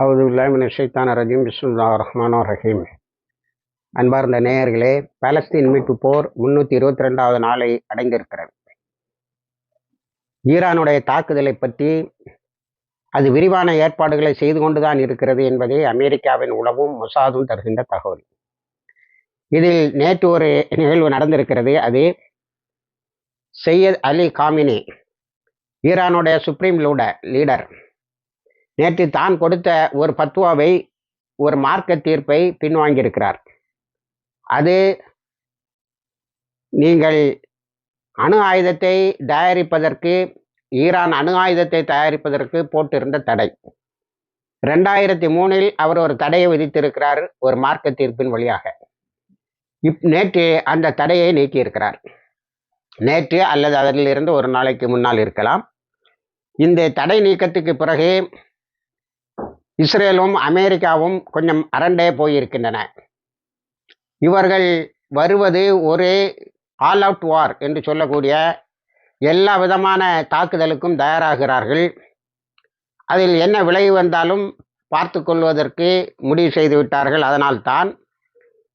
அவுதுல்லாமின் ஷைத்தான் ரஜீம். பிஸ்முல்லா ரஹ்மானோ ரஹீம். அன்பார்ந்த நேயர்களே பாலஸ்தீன் மீட்பு போர் முன்னூற்றி இருபத்தி ரெண்டாவது நாளை அடைந்திருக்கிறது. ஈரானுடைய தாக்குதலை பற்றி அது விரிவான ஏற்பாடுகளை செய்து கொண்டுதான் இருக்கிறது என்பதை அமெரிக்காவின் உளவும் மொசாதும் தருகின்ற தகவல். இதில் நேற்று ஒரு நிகழ்வு நடந்திருக்கிறது. அது செய்யத் அலி காமினி ஈரானுடைய சுப்ரீம் லூட லீடர் நேற்று தான் கொடுத்த ஒரு பத்துவாவை ஒரு மார்க்க தீர்ப்பை பின்வாங்கியிருக்கிறார். அது நீங்கள் அணு ஆயுதத்தை தயாரிப்பதற்கு ஈரான் அணு ஆயுதத்தை தயாரிப்பதற்கு போட்டிருந்த தடை. ரெண்டாயிரத்தி மூணில் அவர் ஒரு தடையை விதித்திருக்கிறார் ஒரு மார்க்க தீர்ப்பின் வழியாக. இப் நேற்று அந்த தடையை நீக்கியிருக்கிறார். நேற்று அல்லது அதிலிருந்து ஒரு நாளைக்கு முன்னால் இருக்கலாம். இந்த தடை நீக்கத்துக்கு பிறகு இஸ்ரேலும் அமெரிக்காவும் கொஞ்சம் அரண்டே போயிருக்கின்றன. இவர்கள் வருவது ஒரு ஆல் அவுட் வார் என்று சொல்லக்கூடிய எல்லா விதமான தாக்குதலுக்கும் தயாராகிறார்கள். அதில் என்ன விளைவு வந்தாலும் பார்த்து கொள்வதற்கு முடிவு செய்து விட்டார்கள். அதனால்தான்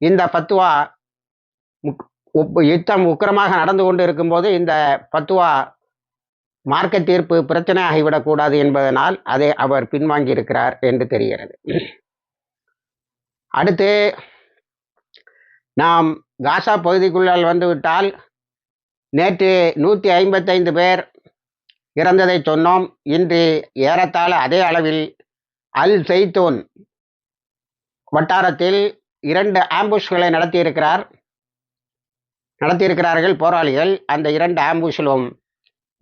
இந்த பத்துவா யுத்தம் உக்கிரமாக நடந்து கொண்டு இருக்கும்போது இந்த பத்துவா மார்க்க தீர்ப்பு பிரச்சனை ஆகிவிடக்கூடாது என்பதனால் அதை அவர் பின்வாங்கி இருக்கிறார் என்று தெரிகிறது. அடுத்து நாம் காசா பகுதிக்குள்ளால் வந்துவிட்டால் நேற்று நூற்றி ஐம்பத்தைந்து பேர் இறந்ததை சொன்னோம். இன்று ஏறத்தாழ அதே அளவில் அல் செய்தோன் வட்டாரத்தில் இரண்டு ஆம்புஷ்களை நடத்தியிருக்கிறார். நடத்தியிருக்கிறார்கள் போராளிகள். அந்த இரண்டு ஆம்புஷிலும்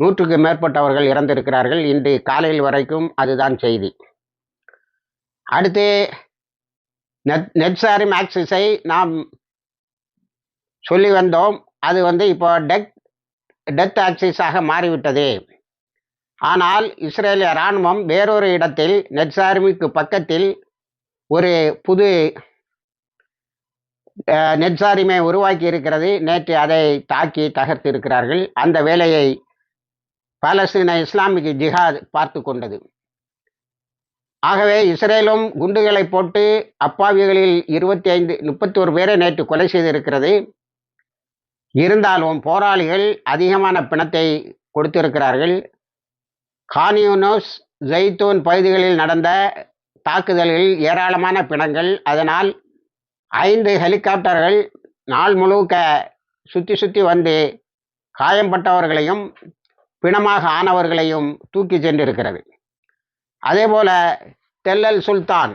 நூற்றுக்கு மேற்பட்டவர்கள் இறந்திருக்கிறார்கள். இன்று காலையில் வரைக்கும் அதுதான் செய்தி. அடுத்து நெட் நெட்சாரி மேக்சிஸை நாம் சொல்லி வந்தோம். அது வந்து இப்போ டெக் டெத் ஆக்சிஸாக மாறிவிட்டது. ஆனால் இஸ்ரேலிய இராணுவம் வேறொரு இடத்தில் நெட்சாரிமிக்கு பக்கத்தில் ஒரு புது நெட்சாரிமை உருவாக்கி இருக்கிறது நேற்று அதை தாக்கி தகர்த்து இருக்கிறார்கள் அந்த வேலையை பாலஸ்தீன இஸ்லாமிக் ஜிஹாத் பார்த்து கொண்டது. ஆகவே இஸ்ரேலும் குண்டுகளை போட்டு அப்பாவிகளில் இருபத்தி ஐந்து முப்பத்தி ஒரு பேரை நேற்று கொலை செய்திருக்கிறது. இருந்தாலும் போராளிகள் அதிகமான பிணத்தை கொடுத்திருக்கிறார்கள். கானியூனோஸ் ஜெய்தூன் பகுதிகளில் நடந்த தாக்குதல்களில் ஏராளமான பிணங்கள். அதனால் ஐந்து ஹெலிகாப்டர்கள் நாள் முழுக்க சுற்றி சுற்றி வந்து காயம்பட்டவர்களையும் பிணமாக ஆனவர்களையும் தூக்கி சென்றிருக்கிறது. அதேபோல தெல்லல் சுல்தான்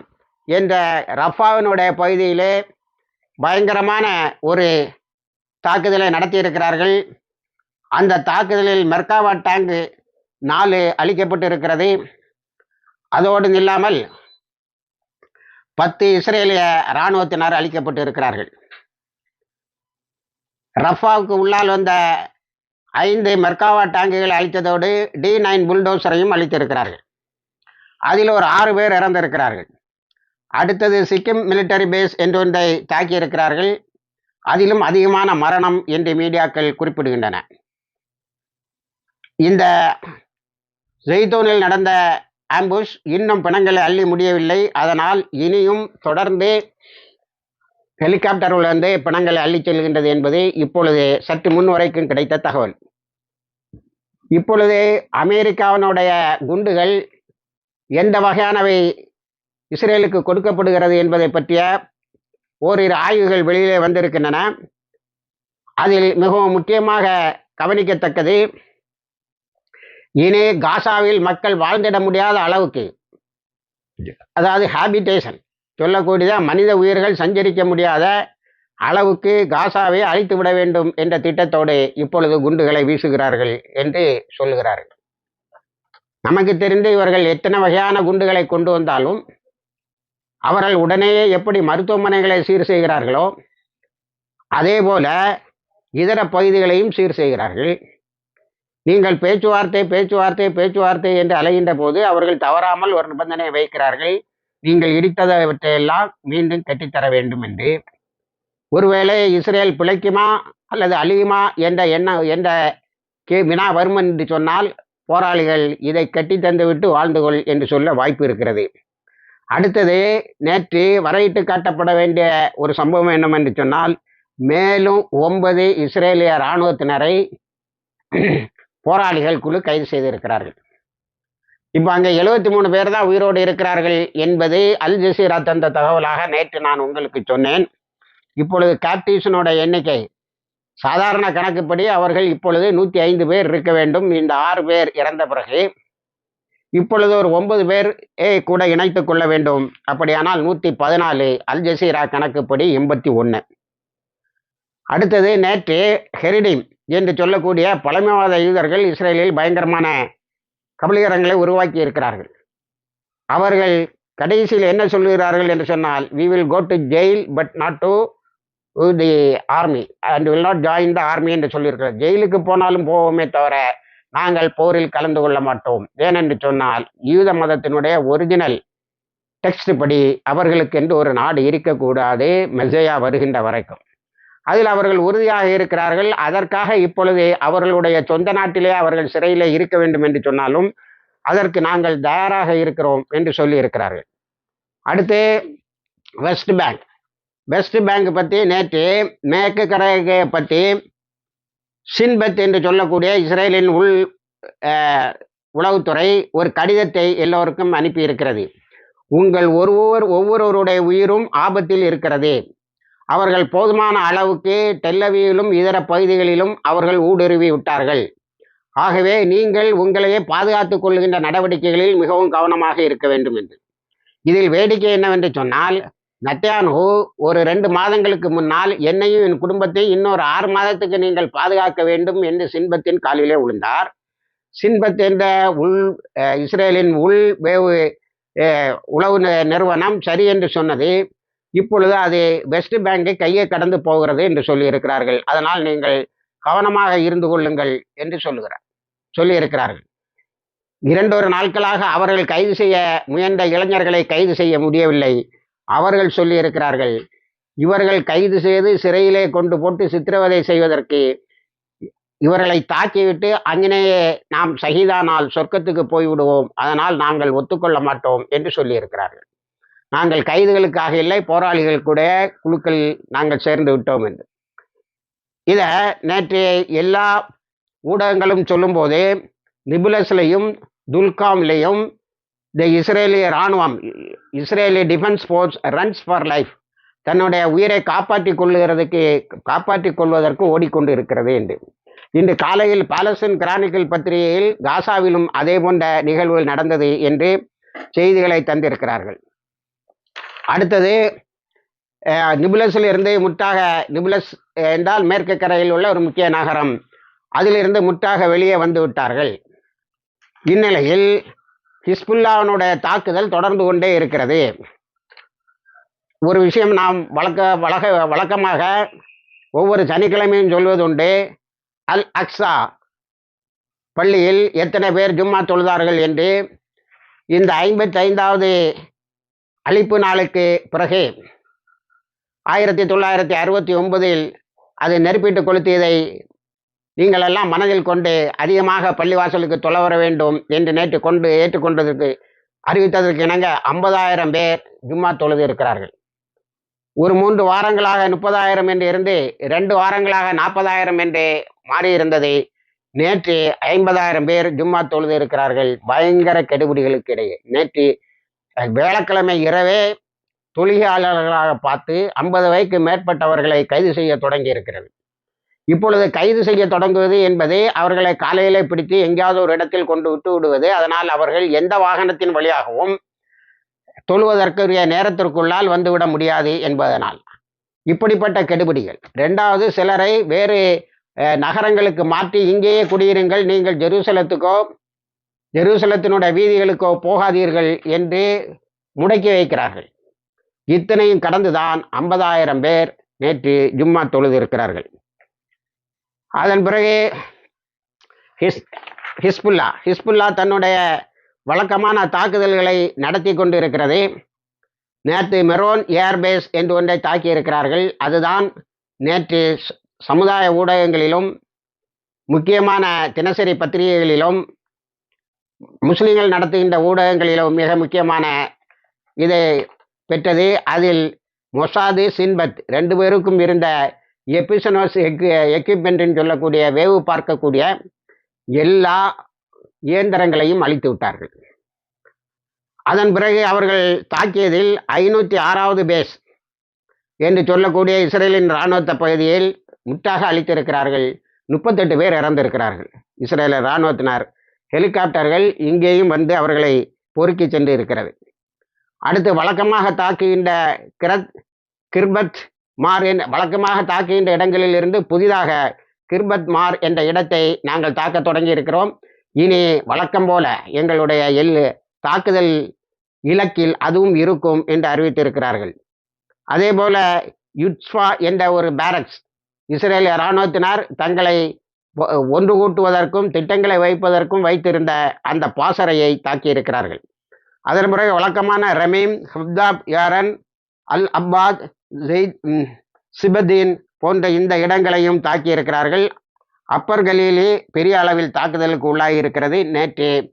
என்ற ரஃபாவினுடைய பகுதியிலே பயங்கரமான ஒரு தாக்குதலை நடத்தியிருக்கிறார்கள். அந்த தாக்குதலில் மெர்காவா டேங்கு நாலு அழிக்கப்பட்டு இருக்கிறது அதோடு இல்லாமல் பத்து இஸ்ரேலிய இராணுவத்தினர் அழிக்கப்பட்டு இருக்கிறார்கள் ரஃபாவுக்கு உள்ளால் வந்த ஐந்து மெர்காவா டேங்குகளை அழித்ததோடு டி நைன் புல்டோசரையும் அழித்திருக்கிறார்கள். அதில் ஒரு ஆறு பேர் இறந்திருக்கிறார்கள். அடுத்தது சிக்கிம் மிலிட்டரி பேஸ் என்றொன்றை தாக்கியிருக்கிறார்கள். அதிலும் அதிகமான மரணம் என்று மீடியாக்கள் குறிப்பிடுகின்றன. இந்த ஜெய்தோனில் நடந்த ஆம்புஷ் இன்னும் பிணங்களை அள்ளி முடியவில்லை. அதனால் இனியும் தொடர்ந்து ஹெலிகாப்டர்கள் வந்து பிணங்களை அள்ளி செல்கின்றது என்பது இப்பொழுது சற்று முன் வரைக்கும் கிடைத்த தகவல். இப்பொழுது அமெரிக்காவினுடைய குண்டுகள் எந்த வகையானவை இஸ்ரேலுக்கு கொடுக்கப்படுகிறது என்பதை பற்றிய ஓரிரு ஆய்வுகள் வெளியிலே வந்திருக்கின்றன. அதில் மிகவும் முக்கியமாக கவனிக்கத்தக்கது இனி காசாவில் மக்கள் வாழ்ந்திட முடியாத அளவுக்கு அதாவது ஹேபிடேஷன் சொல்லக்கூடிய மனித உயிர்கள் சஞ்சரிக்க முடியாத அளவுக்கு காசாவை அழித்து விட வேண்டும் என்ற திட்டத்தோடு இப்பொழுது குண்டுகளை வீசுகிறார்கள் என்று சொல்லுகிறார்கள். நமக்கு தெரிந்து இவர்கள் எத்தனை வகையான குண்டுகளை கொண்டு வந்தாலும் அவர்கள் உடனேயே எப்படி மருத்துவமனைகளை சீர் செய்கிறார்களோ அதே போல இதர பகுதிகளையும் சீர் செய்கிறார்கள். நீங்கள் பேச்சுவார்த்தை பேச்சுவார்த்தை பேச்சுவார்த்தை என்று அலைகின்ற போது அவர்கள் தவறாமல் ஒரு நிபந்தனை வைக்கிறார்கள். நீங்கள் இடித்தவற்றையெல்லாம் மீண்டும் கட்டித்தர வேண்டும் என்று ஒருவேளை இஸ்ரேல் பிழைக்குமா அல்லது அழியுமா என்ற எண்ணம் என்ற கே வினா வரும் என்று சொன்னால் போராளிகள் இதை கட்டி தந்துவிட்டு வாழ்ந்து கொள் என்று சொல்ல வாய்ப்பு இருக்கிறது. அடுத்தது நேற்று வரையிட்டு காட்டப்பட வேண்டிய ஒரு சம்பவம் என்னவென்று சொன்னால் மேலும் ஒன்பது இஸ்ரேலிய இராணுவத்தினரை போராளிகள் குழு கைது செய்திருக்கிறார்கள். இப்போ அங்கே எழுபத்தி மூணு பேர் தான் உயிரோடு இருக்கிறார்கள் என்பது அல் ஜசீரா தந்த தகவலாக நேற்று நான் உங்களுக்கு சொன்னேன். இப்பொழுது கேப்டிவ்ஸினோட எண்ணிக்கை சாதாரண கணக்குப்படி அவர்கள் இப்பொழுது நூற்றி ஐந்து பேர் இருக்க வேண்டும். இந்த ஆறு பேர் இறந்த பிறகு இப்பொழுது ஒரு ஒன்பது பேர் ஏ கூட இணைத்து கொள்ள வேண்டும். அப்படியானால் நூற்றி பதினாலு அல் ஜசீரா கணக்குப்படி எண்பத்தி ஒன்று. அடுத்தது நேற்று ஹெரிடிம் என்று சொல்லக்கூடிய பழமைவாத யூதர்கள் இஸ்ரேலில் பயங்கரமான கபலீகரங்களை உருவாக்கி இருக்கிறார்கள் அவர்கள் கடைசியில் என்ன சொல்லுகிறார்கள் என்று சொன்னால் we will go to jail but not to the army and will not join the army என்று சொல்லியிருக்கிறார். ஜெயிலுக்கு போனாலும் போவோமே தவிர நாங்கள் போரில் கலந்து கொள்ள மாட்டோம். ஏனென்று சொன்னால் யூத மதத்தினுடைய ஒரிஜினல் டெக்ஸ்ட் படி அவர்களுக்கு என்று ஒரு நாடு இருக்கக்கூடாது. மெசையா வருகின்ற வரைக்கும். அதில் அவர்கள் உறுதியாக இருக்கிறார்கள். அதற்காக இப்பொழுது அவர்களுடைய சொந்த நாட்டிலே அவர்கள் சிறையிலே இருக்க வேண்டும் என்று சொன்னாலும் அதற்கு நாங்கள் தயாராக இருக்கிறோம் என்று சொல்லி இருக்கிறார்கள். அடுத்து வெஸ்ட் பேங்க் வெஸ்ட் பேங்க் பற்றி நேற்று மேற்கு கரையை பற்றி சின்பத் என்று சொல்லக்கூடிய இஸ்ரேலின் உள் உளவுத்துறை ஒரு கடிதத்தை எல்லோருக்கும் அனுப்பி இருக்கிறது உங்கள் ஒருவர் ஒவ்வொருவருடைய உயிரும் ஆபத்தில் இருக்கிறது. அவர்கள் போதுமான அளவுக்கு டெல்லவியிலும் இதர பகுதிகளிலும் அவர்கள் ஊடுருவி விட்டார்கள். ஆகவே நீங்கள் உங்களையே பாதுகாத்துக் கொள்கின்ற நடவடிக்கைகளில் மிகவும் கவனமாக இருக்க வேண்டும் என்று. இதில் வேடிக்கை என்னவென்று சொன்னால் நத்தியான்ஹூ ஒரு ரெண்டு மாதங்களுக்கு முன்னால் என்னையும் என் குடும்பத்தை இன்னொரு ஆறு மாதத்துக்கு நீங்கள் பாதுகாக்க வேண்டும் என்று சின்பத்தின் காலிலே விழுந்தார். சின்பத் என்ற உள் இஸ்ரேலின் உள் வேவு உளவு நிறுவனம் சரி என்று சொன்னது இப்பொழுது அது வெஸ்ட் பேங்கை கையை கடந்து போகிறது என்று சொல்லியிருக்கிறார்கள். அதனால் நீங்கள் கவனமாக இருந்து கொள்ளுங்கள் என்று சொல்லுகிறார் சொல்லியிருக்கிறார்கள். இரண்டொரு நாட்களாக அவர்கள் கைது செய்ய முயன்ற இளைஞர்களை கைது செய்ய முடியவில்லை. அவர்கள் சொல்லியிருக்கிறார்கள் இவர்கள் கைது செய்து சிறையிலே கொண்டு போட்டு சித்திரவதை செய்வதற்கு இவர்களை தாக்கிவிட்டு அங்கேயே நாம் சகிதானால் சொர்க்கத்துக்கு போய்விடுவோம். அதனால் நாங்கள் ஒத்துக்கொள்ள மாட்டோம் என்று சொல்லியிருக்கிறார்கள். நாங்கள் கைதுகளுக்காக இல்லை போராளிகள் கூட குழுக்கள் நாங்கள் சேர்ந்து விட்டோம் என்று. இதை நேற்று எல்லா ஊடகங்களும் சொல்லும்போது நிபுலஸ்லையும் துல்காம்லையும் த இஸ்ரேலிய இராணுவம் Israeli defence force runs for life தன்னுடைய உயிரை காப்பாற்றிக் கொள்ளுகிறதுக்கு காப்பாற்றி கொள்வதற்கு ஓடிக்கொண்டு இருக்கிறது என்று. இன்று காலையில் பாலஸ்தீன் கிரானிக்கல் பத்திரிகையில் காசாவிலும் அதே போன்ற நிகழ்வுகள் நடந்தது என்று செய்திகளை தந்திருக்கிறார்கள். அடுத்தது நிபுலஸில் இருந்து முட்டாக நிபுலஸ் என்றால் மேற்கு கரையில் உள்ள ஒரு முக்கிய நகரம். அதிலிருந்து முட்டாக வெளியே வந்து விட்டார்கள். இந்நிலையில் ஹிஸ்புல்லாவினுடைய தாக்குதல் தொடர்ந்து கொண்டே இருக்கிறது. ஒரு விஷயம் நாம் வழக்க வழக்க வழக்கமாக ஒவ்வொரு சனிக்கிழமையும் சொல்வதுண்டு அல் அக்ஸா பள்ளியில் எத்தனை பேர் ஜும்மா தொழுதார்கள் என்று. இந்த ஐம்பத்தி ஐந்தாவது அழிப்பு நாளுக்கு பிறகு ஆயிரத்தி தொள்ளாயிரத்தி அறுபத்தி ஒன்பதில் அது நெருப்பிட்டு கொளுத்தியதை நீங்கள் எல்லாம் மனதில் கொண்டு அதிகமாக பள்ளிவாசலுக்கு தொலை வர வேண்டும் என்று நேற்று கொண்டு ஏற்றுக்கொண்டதற்கு அறிவித்ததற்கு இணங்க ஐம்பதாயிரம் பேர் ஜும்மா தொழுது இருக்கிறார்கள். ஒரு மூன்று வாரங்களாக முப்பதாயிரம் என்று இருந்து ரெண்டு வாரங்களாக நாற்பதாயிரம் என்று மாறியிருந்தது நேற்று ஐம்பதாயிரம் பேர் ஜும்மா தொழுது இருக்கிறார்கள். பயங்கர கெடுபிடிகளுக்கு இடையே நேற்று வேளக்கிழமை இரவே தொழிலாளர்களாக பார்த்து ஐம்பது வயதுக்கு மேற்பட்டவர்களை கைது செய்ய தொடங்கி இருக்கிறது இப்பொழுது கைது செய்ய தொடங்குவது என்பதே அவர்களை காலையிலே பிடித்து எங்கேயாவது ஒரு இடத்தில் கொண்டு விட்டு விடுவது. அதனால் அவர்கள் எந்த வாகனத்தின் வழியாகவும் தொழுவதற்குரிய நேரத்திற்குள்ளால் வந்துவிட முடியாது என்பதனால். இப்படிப்பட்ட கெடுபிடிகள். ரெண்டாவது சிலரை வேறு நகரங்களுக்கு மாற்றி இங்கேயே குடியிருங்கள் நீங்கள் ஜெருசலத்துக்கோ ஜெருசலத்தினுடைய வீதிகளுக்கோ போகாதீர்கள் என்று முடக்கி வைக்கிறார்கள். இத்தனையும் கடந்துதான் ஐம்பதாயிரம் பேர் நேற்று ஜும்மா தொழுது இருக்கிறார்கள் அதன் பிறகு ஹிஸ் ஹிஸ்புல்லா ஹிஸ்புல்லா தன்னுடைய வழக்கமான தாக்குதல்களை நடத்தி கொண்டு இருக்கிறது நேற்று மெரோன் ஏர்பேஸ் என்று ஒன்றை தாக்கி இருக்கிறார்கள் அதுதான் நேற்று ச- சமுதாய ஊடகங்களிலும் முக்கியமான தினசரி பத்திரிகைகளிலும் முஸ்லீம்கள் நடத்துகின்ற ஊடகங்களிலும் மிக முக்கியமான இதை பெற்றது. அதில் மொசாது சின்பத் ரெண்டு பேருக்கும் இருந்த எபிசனோஸ் எக்கு எக்யூப்மெண்ட்னு சொல்லக்கூடிய வேவு பார்க்கக்கூடிய எல்லா இயந்திரங்களையும் அழித்து விட்டார்கள். அதன் பிறகு அவர்கள் தாக்கியதில் ஐநூற்றி ஆறாவது பேஸ் என்று சொல்லக்கூடிய இஸ்ரேலின் இராணுவத்த பகுதியில் முற்றாக அழித்திருக்கிறார்கள். முப்பத்தெட்டு பேர் இறந்திருக்கிறார்கள். இஸ்ரேல இராணுவத்தினர் ஹெலிகாப்டர்கள் இங்கேயும் வந்து அவர்களை பொறுக்கி சென்று இருக்கிறது அடுத்து வழக்கமாக தாக்குகின்ற கிரத் கிர்பத் மார் என்ற வழக்கமாக தாக்குகின்ற இடங்களில் இருந்து புதிதாக கிர்பத் மார் என்ற இடத்தை நாங்கள் தாக்க தொடங்கி இருக்கிறோம் இனி வழக்கம் போல எங்களுடைய எல் தாக்குதல் இலக்கில் அதுவும் இருக்கும் என்று அறிவித்திருக்கிறார்கள். அதே போல யுட்ஸ்வா என்ற ஒரு பேரக்ஸ் இஸ்ரேல் இராணுவத்தினர் தங்களை ஒன்று கூட்டுவதற்கும் திட்டங்களை வைப்பதற்கும் வைத்திருந்த அந்த பாசறையை தாக்கியிருக்கிறார்கள். அதன் பிறகு வழக்கமான ரமீம் ஹப்தாப் யாரன் அல் அப்பாத் ஜெயித் சிபதீன் போன்ற இந்த இடங்களையும் தாக்கியிருக்கிறார்கள். அப்பர் பெரிய அளவில் தாக்குதலுக்கு உள்ளாகி இருக்கிறது நேற்று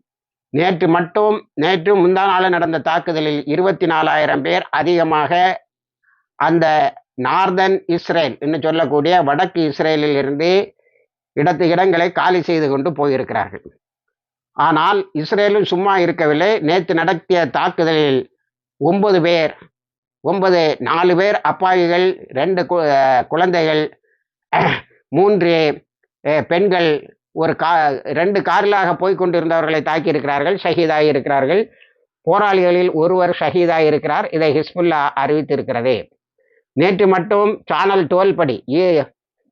நேற்று மட்டும் நேற்று முந்தா நாள் நடந்த தாக்குதலில் இருபத்தி நாலாயிரம் பேர் அதிகமாக அந்த நார்தன் இஸ்ரேல் என்று சொல்லக்கூடிய வடக்கு இஸ்ரேலில் இருந்து இடத்து இடங்களை காலி செய்து கொண்டு போயிருக்கிறார்கள். ஆனால் இஸ்ரேலும் சும்மா இருக்கவில்லை. நேற்று நடத்திய தாக்குதலில் ஒன்பது பேர் ஒன்பது நாலு பேர் அப்பாவிகள் ரெண்டு கு- குழந்தைகள் மூன்று பெண்கள் ஒரு கா ரெண்டு காரிலாக போய் கொண்டிருந்தவர்களை தாக்கியிருக்கிறார்கள் ஷஹீதாகி இருக்கிறார்கள் போராளிகளில் ஒருவர் ஷஹீதாகி இருக்கிறார் இதை ஹிஸ்புல்லா அறிவித்திருக்கிறது. நேற்று மட்டும் சேனல் டுவெல் படி இ-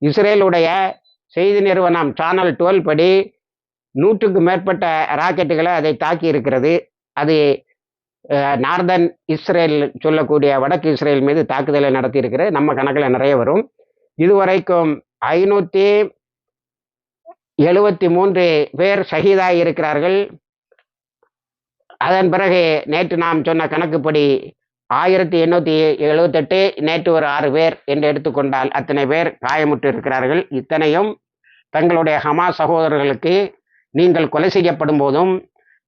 இஸ்ரேலுடைய செய்தி நிறுவனம் சேனல் டுவெல் படி நூற்றுக்கு மேற்பட்ட ராக்கெட்டுகளை அதை தாக்கி இருக்கிறது. அது நார்தன் இஸ்ரேல் சொல்லக்கூடிய வடக்கு இஸ்ரேல் மீது தாக்குதலை நடத்தியிருக்கிறது. நம்ம கணக்கில் நிறைய வரும். இதுவரைக்கும் ஐநூற்றி எழுபத்தி மூன்று பேர் ஷஹீதாகி இருக்கிறார்கள். அதன் பிறகு நேற்று நாம் சொன்ன கணக்குப்படி ஆயிரத்தி எண்ணூற்றி எழுபத்தெட்டு நேற்று ஒரு ஆறு பேர் என்று எடுத்துக்கொண்டால் அத்தனை பேர் காயமுற்று இருக்கிறார்கள். இத்தனையும் தங்களுடைய ஹமா சகோதரர்களுக்கு நீங்கள் கொலை செய்யப்படும் போதும்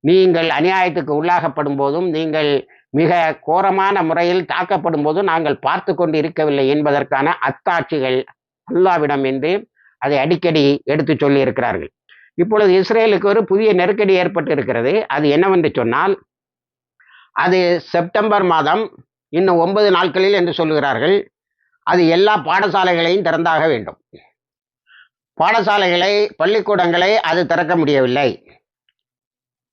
நீங்கள் அநியாயத்துக்கு உள்ளாகப்படும் போதும் நீங்கள் மிக கோரமான முறையில் தாக்கப்படும் போதும் நாங்கள் பார்த்து கொண்டு இருக்கவில்லை என்பதற்கான அத்தாட்சிகள் அல்லாவிடம் என்று அதை அடிக்கடி எடுத்து சொல்லி இருக்கிறார்கள் இப்பொழுது இஸ்ரேலுக்கு ஒரு புதிய நெருக்கடி ஏற்பட்டு இருக்கிறது அது என்னவென்று சொன்னால் அது செப்டம்பர் மாதம் இன்னும் ஒன்பது நாட்களில் என்று சொல்லுகிறார்கள். அது எல்லா பாடசாலைகளையும் திறந்தாக வேண்டும். பாடசாலைகளை பள்ளிக்கூடங்களை அது திறக்க முடியவில்லை.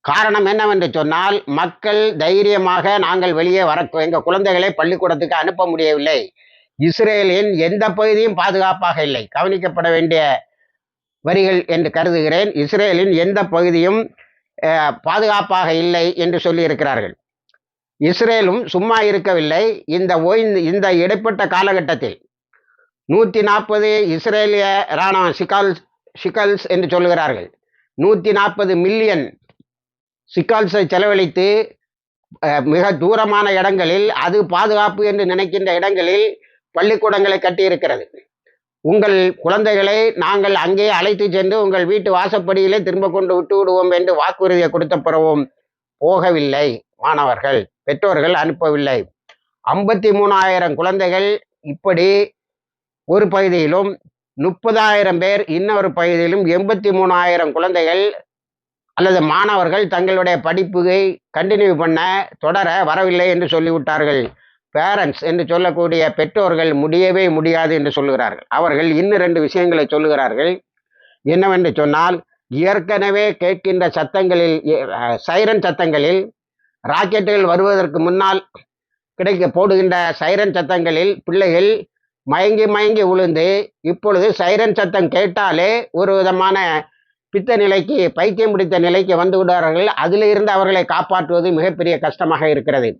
காரணம் என்னவென்று சொன்னால் மக்கள் தைரியமாக நாங்கள் வெளியே வர எங்கள் குழந்தைகளை பள்ளிக்கூடத்துக்கு அனுப்ப முடியவில்லை. இஸ்ரேலின் எந்த பகுதியும் பாதுகாப்பாக இல்லை. கவனிக்கப்பட வேண்டிய வரிகள் என்று கருதுகிறேன். இஸ்ரேலின் எந்த பகுதியும் பாதுகாப்பாக இல்லை என்று சொல்லியிருக்கிறார்கள். இஸ்ரேலும் சும்மா இருக்கவில்லை. இந்த ஓய்ந்து இந்த இடைப்பட்ட காலகட்டத்தில் நூற்றி நாற்பது இஸ்ரேலிய ராணா சிகால்ஸ் சிக்கல்ஸ் என்று சொல்லுகிறார்கள். நூற்றி நாற்பது மில்லியன் சிக்கால்ஸை செலவழித்து மிக தூரமான இடங்களில் அது பாதுகாப்பு என்று நினைக்கின்ற இடங்களில் பள்ளிக்கூடங்களை கட்டியிருக்கிறது. உங்கள் குழந்தைகளை நாங்கள் அங்கே அழைத்து சென்று உங்கள் வீட்டு வாசப்படியிலே திரும்ப கொண்டு விட்டு விடுவோம் என்று வாக்குறுதியை கொடுத்த பிறவும் போகவில்லை. மாணவர்கள் பெற்றோர்கள் அனுப்பவில்லை. ஐம்பத்தி மூணாயிரம் குழந்தைகள் இப்படி ஒரு பகுதியிலும் முப்பதாயிரம் பேர் இன்னொரு பகுதியிலும் எண்பத்தி மூணாயிரம் குழந்தைகள் அல்லது மாணவர்கள் தங்களுடைய படிப்புயை கண்டினியூ பண்ண தொடர வரவில்லை என்று சொல்லிவிட்டார்கள். பேரண்ட்ஸ் என்று சொல்லக்கூடிய பெற்றோர்கள் முடியவே முடியாது என்று சொல்லுகிறார்கள். அவர்கள் இன்னும் ரெண்டு விஷயங்களை சொல்லுகிறார்கள். என்னவென்று சொன்னால் ஏற்கனவே கேட்கின்ற சத்தங்களில் சைரன் சத்தங்களில் ராக்கெட்டுகள் வருவதற்கு முன்னால் கிடைக்க போடுகின்ற சைரன் சத்தங்களில் பிள்ளைகள் மயங்கி மயங்கி விழுந்து இப்பொழுது சைரன் சத்தம் கேட்டாலே ஒரு விதமான பித்த நிலைக்கு பைத்தியம் பிடித்த நிலைக்கு வந்து விடுவார்கள். அதிலிருந்து அவர்களை காப்பாற்றுவது மிகப்பெரிய கஷ்டமாக இருக்கிறது.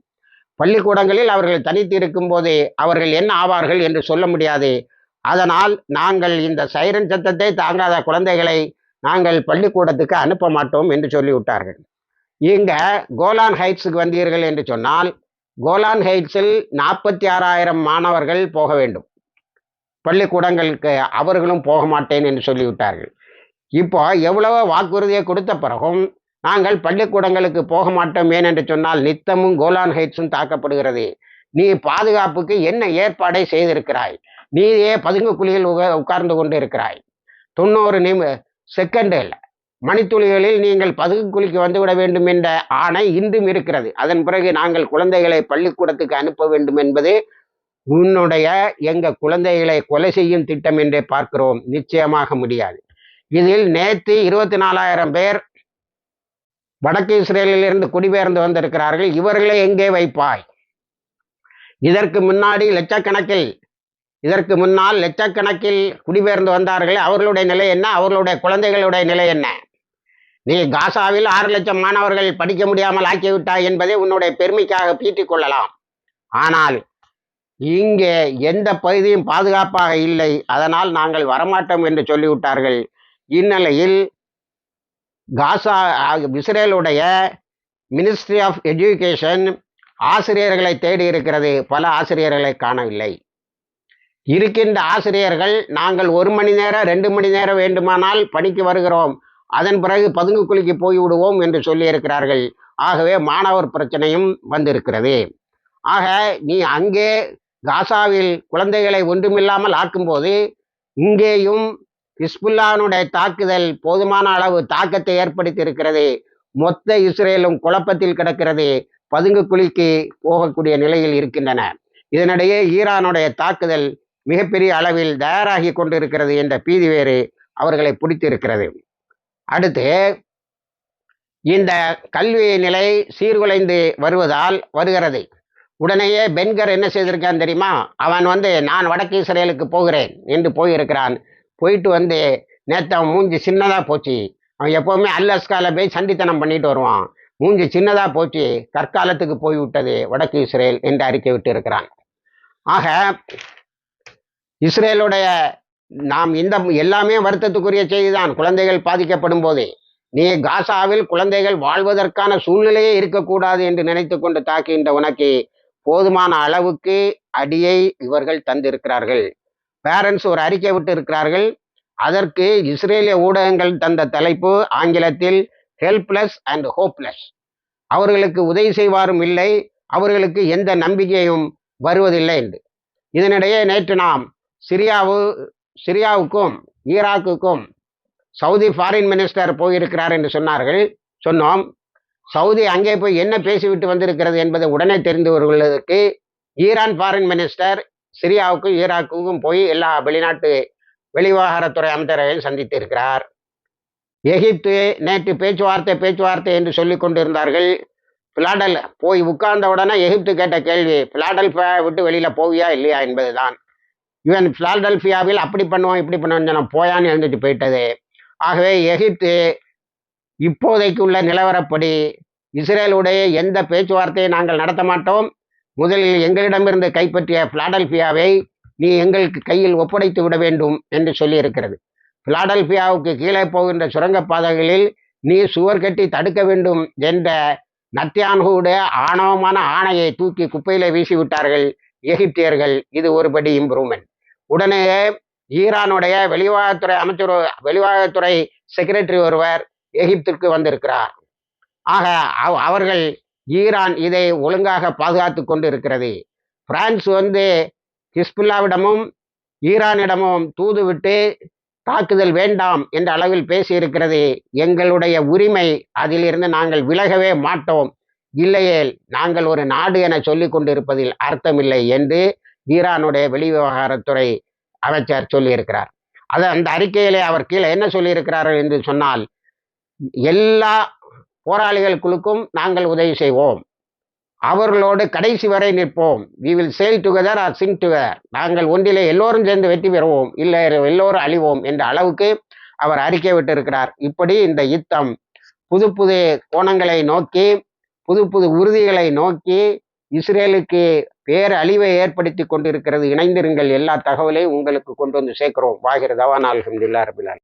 பள்ளிக்கூடங்களில் அவர்கள் தனித்து இருக்கும்போது அவர்கள் என்ன ஆவார்கள் என்று சொல்ல முடியாது. அதனால் நாங்கள் இந்த சைரன் சத்தத்தை தாங்காத குழந்தைகளை நாங்கள் பள்ளிக்கூடத்துக்கு அனுப்ப மாட்டோம் என்று சொல்லிவிட்டார்கள். இங்க கோலான் ஹைட்ஸுக்கு வந்தீர்கள் என்று சொன்னால் கோலான் ஹைட்ஸில் நாற்பத்தி ஆறாயிரம் மாணவர்கள் போக வேண்டும். பள்ளிக்கூடங்களுக்கு அவர்களும் போக மாட்டேன் என்று சொல்லிவிட்டார்கள். இப்போ எவ்வளவோ வாக்குறுதியை கொடுத்த பிறகும் நாங்கள் பள்ளிக்கூடங்களுக்கு போக மாட்டோம் ஏன் என்று சொன்னால் நித்தமும் கோலான் ஹைட்ஸும் தாக்கப்படுகிறது. நீ பாதுகாப்புக்கு என்ன ஏற்பாடை செய்திருக்கிறாய்? நீயே பதுங்கு குழியில் உக- உட்கார்ந்து கொண்டு இருக்கிறாய் தொண்ணூறு நிமி செகண்டில் மணித்துளிகளில் நீங்கள் பதுங்கு குழிக்கு வந்துவிட வேண்டும் என்ற ஆணை இன்றும் இருக்கிறது. அதன் பிறகு நாங்கள் குழந்தைகளை பள்ளிக்கூடத்துக்கு அனுப்ப வேண்டும் என்பது உன்னுடைய எங்க குழந்தைகளை கொலை செய்யும் திட்டம் என்றே பார்க்கிறோம். நிச்சயமாக முடியாது. இதில் நேற்று இருபத்தி நாலாயிரம் பேர் வடக்கு இஸ்ரேலில் இருந்து குடிபெயர்ந்து வந்திருக்கிறார்கள். இவர்களை எங்கே வைப்பாய்? இதற்கு முன்னாடி லட்சக்கணக்கில் இதற்கு முன்னால் லட்சக்கணக்கில் குடிபெயர்ந்து வந்தார்கள் அவர்களுடைய நிலை என்ன? அவர்களுடைய குழந்தைகளுடைய நிலை என்ன? நீ காசாவில் ஆறு லட்சம் மாணவர்கள் படிக்க முடியாமல் ஆக்கிவிட்டாய் என்பதை உன்னுடைய பெருமைக்காக பீட்டிக் கொள்ளலாம். ஆனால் இங்கே எந்த பகுதியும் பாதுகாப்பாக இல்லை. அதனால் நாங்கள் வரமாட்டோம் என்று சொல்லிவிட்டார்கள். இந்நிலையில் காசா இஸ்ரேலுடைய மினிஸ்ட்ரி ஆஃப் எஜுகேஷன் ஆசிரியர்களை தேடி இருக்கிறது. பல ஆசிரியர்களை காணவில்லை. இருக்கின்ற ஆசிரியர்கள் நாங்கள் ஒரு மணி நேரம் ரெண்டு மணி நேரம் வேண்டுமானால் பணிக்கு வருகிறோம். அதன் பிறகு பதுங்கு குழிக்கு போய்விடுவோம் என்று சொல்லியிருக்கிறார்கள். ஆகவே மாணவர் பிரச்சனையும் வந்திருக்கிறது. ஆக நீ அங்கே காசாவில் குழந்தைகளை ஒன்றுமில்லாமல் ஆக்கும்போது இங்கேயும் ஹிஸ்புல்லானுடைய தாக்குதல் போதுமான அளவு தாக்கத்தை ஏற்படுத்தி இருக்கிறது மொத்த இஸ்ரேலும் குழப்பத்தில் கிடக்கிறது. பதுங்கு குழிக்கு போகக்கூடிய நிலையில் இருக்கின்றன. இதனிடையே ஈரானுடைய தாக்குதல் மிகப்பெரிய அளவில் தயாராகி கொண்டிருக்கிறது என்ற பீதி வேறு அவர்களை பிடித்திருக்கிறது. அடுத்து இந்த கல்வி நிலை சீர்குலைந்து வருவதால் வருகிறது. உடனேயே பென்கர் என்ன செய்திருக்கான் தெரியுமா? அவன் வந்து நான் வடக்கு இஸ்ரேலுக்கு போகிறேன் என்று போயிருக்கிறான். போயிட்டு வந்து நேற்று அவன் மூஞ்சி சின்னதாக போச்சு. அவன் எப்போவுமே அல்லஸ்கால போய் சண்டித்தனம் பண்ணிட்டு வருவான். மூஞ்சி சின்னதாக போச்சு. கற்காலத்துக்கு போய்விட்டது வடக்கு இஸ்ரேல் என்று அறிக்கை விட்டு இருக்கிறான் ஆக இஸ்ரேலுடைய நாம் இந்த எல்லாமே வருத்தத்துக்குரிய செய்திதான். குழந்தைகள் பாதிக்கப்படும் போது. நீ காசாவில் குழந்தைகள் வாழ்வதற்கான சூழ்நிலையே இருக்கக்கூடாது என்று நினைத்து கொண்டு தாக்குகின்ற உனக்கு போதுமான அளவுக்கு அடியை இவர்கள் தந்திருக்கிறார்கள். பேரண்ட்ஸ் ஒரு அறிக்கை விட்டு இருக்கிறார்கள் அதற்கு இஸ்ரேலிய ஊடகங்கள் தந்த தலைப்பு ஆங்கிலத்தில் ஹெல்ப்லெஸ் அண்ட் ஹோப்லெஸ் அவர்களுக்கு உதவி செய்வாரும் இல்லை அவர்களுக்கு எந்த நம்பிக்கையும் வருவதில்லை என்று. இதனிடையே நேற்று நாம் சிரியாவு சிரியாவுக்கும் ஈராக்குக்கும் சவுதி ஃபாரின் மினிஸ்டர் போயிருக்கிறார் என்று சொன்னார்கள் சொன்னோம். சவுதி அங்கே போய் என்ன பேசிவிட்டு வந்திருக்கிறது என்பதை உடனே தெரிந்து கொள்வதற்கு ஈரான் ஃபாரின் மினிஸ்டர் சிரியாவுக்கும் ஈராக்குக்கும் போய் எல்லா வெளிநாட்டு வெளிவிவகாரத்துறை அமைச்சரையும் சந்தித்து இருக்கிறார் எகிப்து நேற்று பேச்சுவார்த்தை பேச்சுவார்த்தை என்று சொல்லி கொண்டிருந்தார்கள். பிளாடல் போய் உட்கார்ந்த உடனே எகிப்து கேட்ட கேள்வி பிலாடல்ஃபியா விட்டு வெளியில போவியா இல்லையா? என்பதுதான். இவன் பிலாடல்ஃபியாவில் அப்படி பண்ணுவான் இப்படி பண்ணுவோம் போயான்னு எழுந்துட்டு போயிட்டது. ஆகவே எகிப்து இப்போதைக்கு உள்ள நிலவரப்படி இஸ்ரேலுடைய எந்த பேச்சுவார்த்தையை நாங்கள் நடத்த மாட்டோம்? முதலில் எங்களிடமிருந்து கைப்பற்றிய பிளாடல்பியாவை நீ எங்களுக்கு கையில் ஒப்படைத்து விட வேண்டும் என்று சொல்லியிருக்கிறது. பிளாடல்பியாவுக்கு கீழே போகின்ற சுரங்கப்பாதைகளில் நீ சுவர் கட்டி தடுக்க வேண்டும் என்ற நத்தியான்குடைய ஆணவமான ஆணையை தூக்கி குப்பையில வீசி விட்டார்கள் எகிப்தியர்கள். இது ஒருபடி இம்ப்ரூவ்மெண்ட் உடனே ஈரானுடைய வெளிவாகத்துறை அமைச்சர் வெளிவாகத்துறை செக்ரட்டரி ஒருவர் எகிப்திற்கு வந்திருக்கிறார். ஆக அவர்கள் ஈரான் இதை ஒழுங்காக பாதுகாத்து கொண்டு இருக்கிறது பிரான்ஸ் வந்து ஹிஸ்புல்லாவிடமும் ஈரானிடமும் தூது விட்டு தாக்குதல் வேண்டாம் என்ற அளவில் பேசியிருக்கிறது. எங்களுடைய உரிமை அதிலிருந்து நாங்கள் விலகவே மாட்டோம். இல்லையேல் நாங்கள் ஒரு நாடு என சொல்லி கொண்டிருப்பதில் அர்த்தமில்லை என்று ஈரானுடைய வெளிவிவகாரத்துறை அமைச்சர் சொல்லியிருக்கிறார். அது அந்த அறிக்கையிலே அவர் கீழே என்ன சொல்லியிருக்கிறார்கள் என்று சொன்னால் எல்லா போராளிகளுக்குழுக்கும் நாங்கள் உதவி செய்வோம். அவர்களோடு கடைசி வரை நிற்போம். We will sail together are sing together நாங்கள் ஒன்றிலே எல்லோரும் சேர்ந்து வெற்றி பெறுவோம். இல்லை எல்லோரும் அழிவோம் என்ற அளவுக்கு அவர் அறிக்கை விட்டிருக்கிறார். இப்படி இந்த யுத்தம் புது புது கோணங்களை நோக்கி புது புது உறுதிகளை நோக்கி இஸ்ரேலுக்கு பேர் அழிவை ஏற்படுத்தி கொண்டிருக்கிறது. இணைந்திருங்கள். எல்லா தகவலையும் உங்களுக்கு கொண்டு வந்து சேர்க்கிறோம். வாகிற தவான் நாள் ரபில்